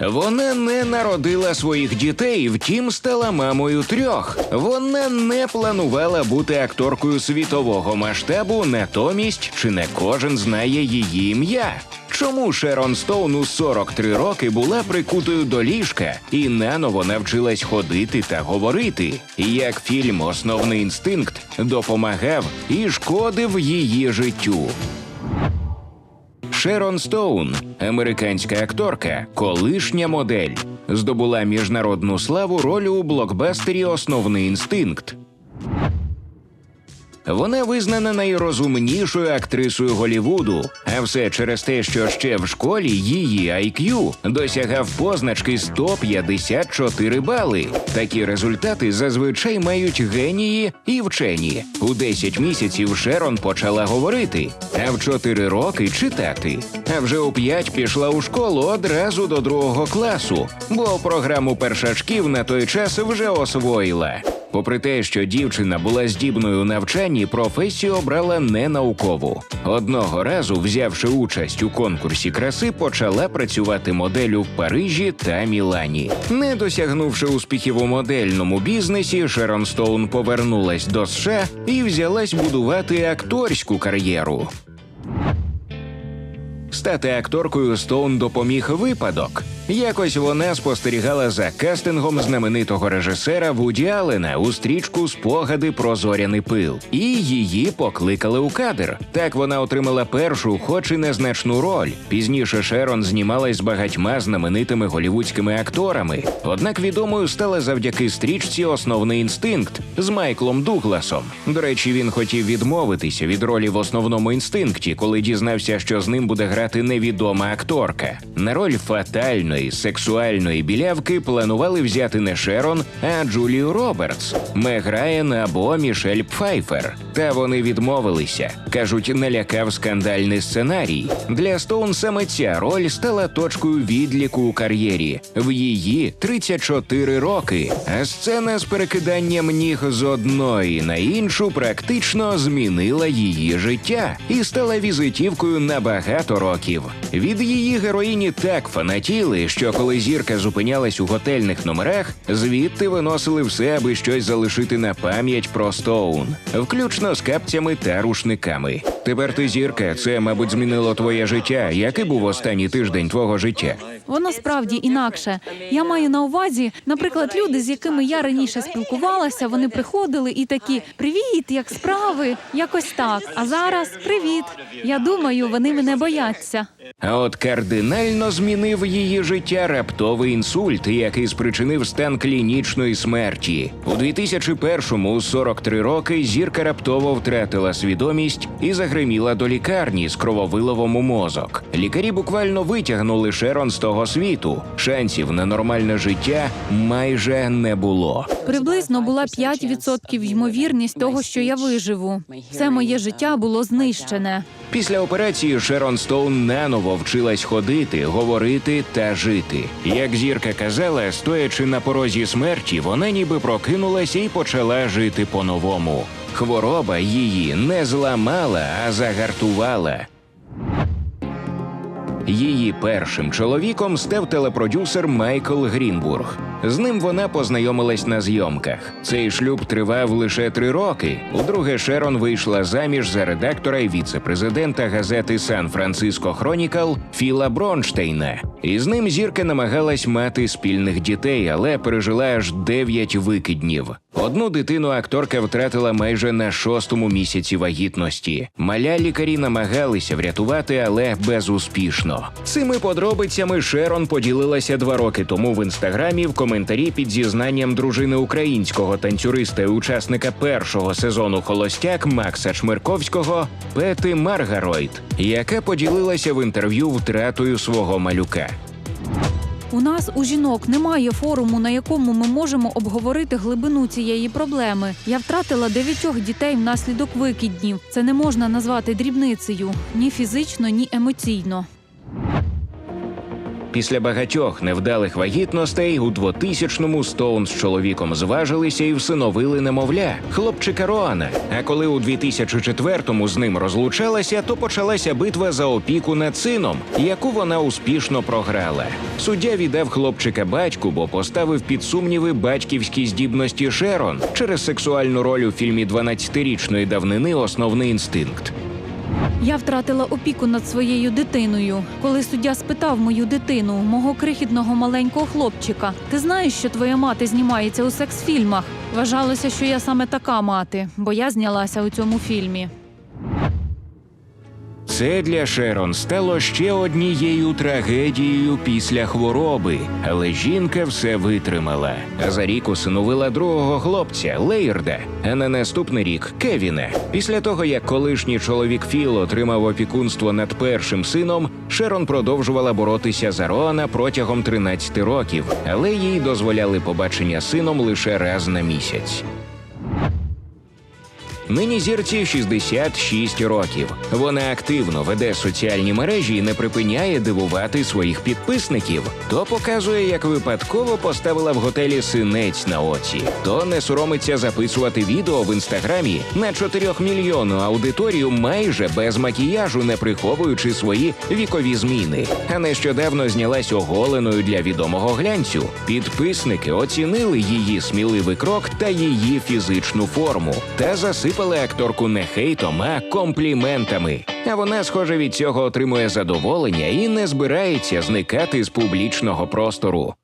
Вона не народила своїх дітей, втім стала мамою трьох. Вона не планувала бути акторкою світового масштабу, натомість чи не кожен знає її ім'я. Чому Шерон Стоун у 43 роки була прикутою до ліжка і наново навчилась ходити та говорити? Як фільм Основний інстинкт допомагав і шкодив її життю. Шерон Стоун, американська акторка, колишня модель, здобула міжнародну славу ролі у блокбастері Основний інстинкт. Вона визнана найрозумнішою актрисою Голівуду, а все через те, що ще в школі її IQ досягав позначки 154 бали. Такі результати зазвичай мають генії і вчені. У 10 місяців Шерон почала говорити, а в 4 роки читати. А вже у 5 пішла у школу одразу до другого класу, бо програму першачків на той час вже освоїла. Попри те, що дівчина була здібною у навчанні, професію обрала не наукову. Одного разу, взявши участь у конкурсі краси, почала працювати моделлю в Парижі та Мілані. Не досягнувши успіхів у модельному бізнесі, Шерон Стоун повернулась до США і взялась будувати акторську кар'єру. Стати акторкою Стоун допоміг випадок. Якось вона спостерігала за кастингом знаменитого режисера Вуді Аллена у стрічку Спогади про зоряний пил, і її покликали у кадр. Так вона отримала першу, хоч і незначну роль. Пізніше Шерон знімалась з багатьма знаменитими голівудськими акторами. Однак відомою стала завдяки стрічці Основний інстинкт з Майклом Дугласом. До речі, він хотів відмовитися від ролі в основному інстинкті, коли дізнався, що з ним буде грати невідома акторка. На роль фатальної сексуальної білявки планували взяти не Шерон, а Джулію Робертс, Мег Райан або Мішель Пфайфер. Та вони відмовилися. кажуть, налякав скандальний сценарій. Для Стоун саме ця роль стала точкою відліку у кар'єрі. В її 34 роки. А сцена з перекиданням ніг з одної на іншу практично змінила її життя і стала візитівкою на багато років. Від її героїні так фанатіли, що коли зірка зупинялась у готельних номерах, звідти виносили все, аби щось залишити на пам'ять про Стоун, включно з капцями та рушниками. Тепер ти зірка, це, мабуть, змінило твоє життя. Який був останній тиждень твого життя? Воно справді інакше. Я маю на увазі, наприклад, люди, з якими я раніше спілкувалася, вони приходили і такі Привіт, як справи? Якось так. А зараз привіт. Я думаю, вони мене бояться. А от кардинально змінив її життя раптовий інсульт, який спричинив стан клінічної смерті. У 2001-му, у 43 роки, зірка раптово втратила свідомість і загриміла до лікарні з крововиловом у мозок. Лікарі буквально витягнули Шерон з того світу. Шансів на нормальне життя майже не було. Приблизно була 5% ймовірність того, що я виживу. Все моє життя було знищене. Після операції Шерон Стоун наново вчилась ходити, говорити та жити. Як зірка казала, стоячи на порозі смерті, вона ніби прокинулася і почала жити по-новому. Хвороба її не зламала, а загартувала. Її першим чоловіком став телепродюсер Майкл Грінбург. З ним вона познайомилась на зйомках. Цей шлюб тривав лише три роки. Удруге Шерон вийшла заміж за редактора і віце-президента газети Сан Франциско Хронікал Філа Бронштейна. І з ним зірка намагалась мати спільних дітей, але пережила аж дев'ять викиднів. Одну дитину акторка втратила майже на шостому місяці вагітності. Маля лікарі намагалися врятувати, але безуспішно. Цими подробицями Шерон поділилася два роки тому в інстаграмі в коментарі під зізнанням дружини українського танцюриста і учасника першого сезону Холостяк Макса Чмирковського Пети Маргаройт, яка поділилася в інтерв'ю втратою свого малюка. У нас у жінок немає форуму, на якому ми можемо обговорити глибину цієї проблеми. Я втратила дев'ятьох дітей внаслідок викиднів. Це не можна назвати дрібницею ні фізично, ні емоційно. Після багатьох невдалих вагітностей у 2000-му Стоун з чоловіком зважилися і всиновили немовля, хлопчика Роана. А коли у 2004-му з ним розлучалася, то почалася битва за опіку над сином, яку вона успішно програла. Суддя віддав хлопчика батьку, бо поставив під сумніви батьківські здібності Шерон через сексуальну роль у фільмі 12-річної давнини Основний інстинкт. Я втратила опіку над своєю дитиною. Коли суддя спитав мою дитину, мого крихітного маленького хлопчика, ти знаєш, що твоя мати знімається у секс-фільмах? Вважалося, що я саме така мати, бо я знялася у цьому фільмі. Це для Шерон стало ще однією трагедією після хвороби, але жінка все витримала. За рік усиновила другого хлопця Лейрда, а на наступний рік Кевіна. Після того, як колишній чоловік Філ отримав опікунство над першим сином, Шерон продовжувала боротися за Роана протягом 13 років, але їй дозволяли побачення сином лише раз на місяць. Нині зірці 66 років. Вона активно веде соціальні мережі і не припиняє дивувати своїх підписників. То показує, як випадково поставила в готелі синець на оці, то не соромиться записувати відео в інстаграмі на 4 мільйонну аудиторію майже без макіяжу, не приховуючи свої вікові зміни. А нещодавно знялась оголеною для відомого глянцю. Підписники оцінили її сміливий крок та її фізичну форму та засипали акторку не хейтом, а компліментами. А вона, схоже, від цього отримує задоволення і не збирається зникати з публічного простору.